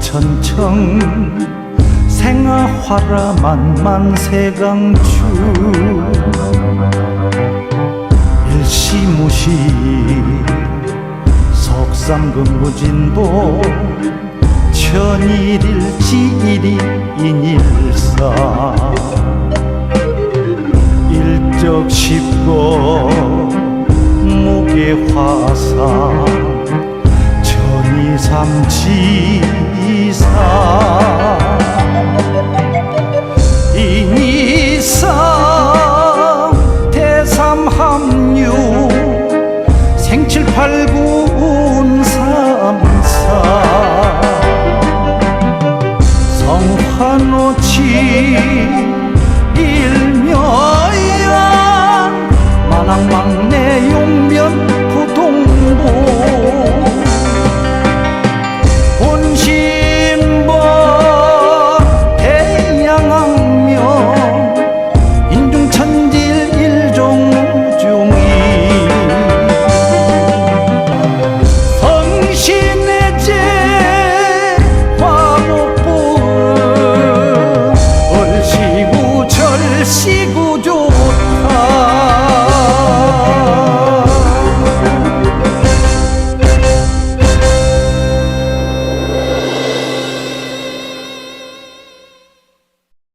천청 생아화라 만만세강추. 일시무시 석삼근무진보 천일일지 일이 인일사. 일적십고 무게화 삼치사. 이니상 대삼함유 생칠팔군삼사. 성화노치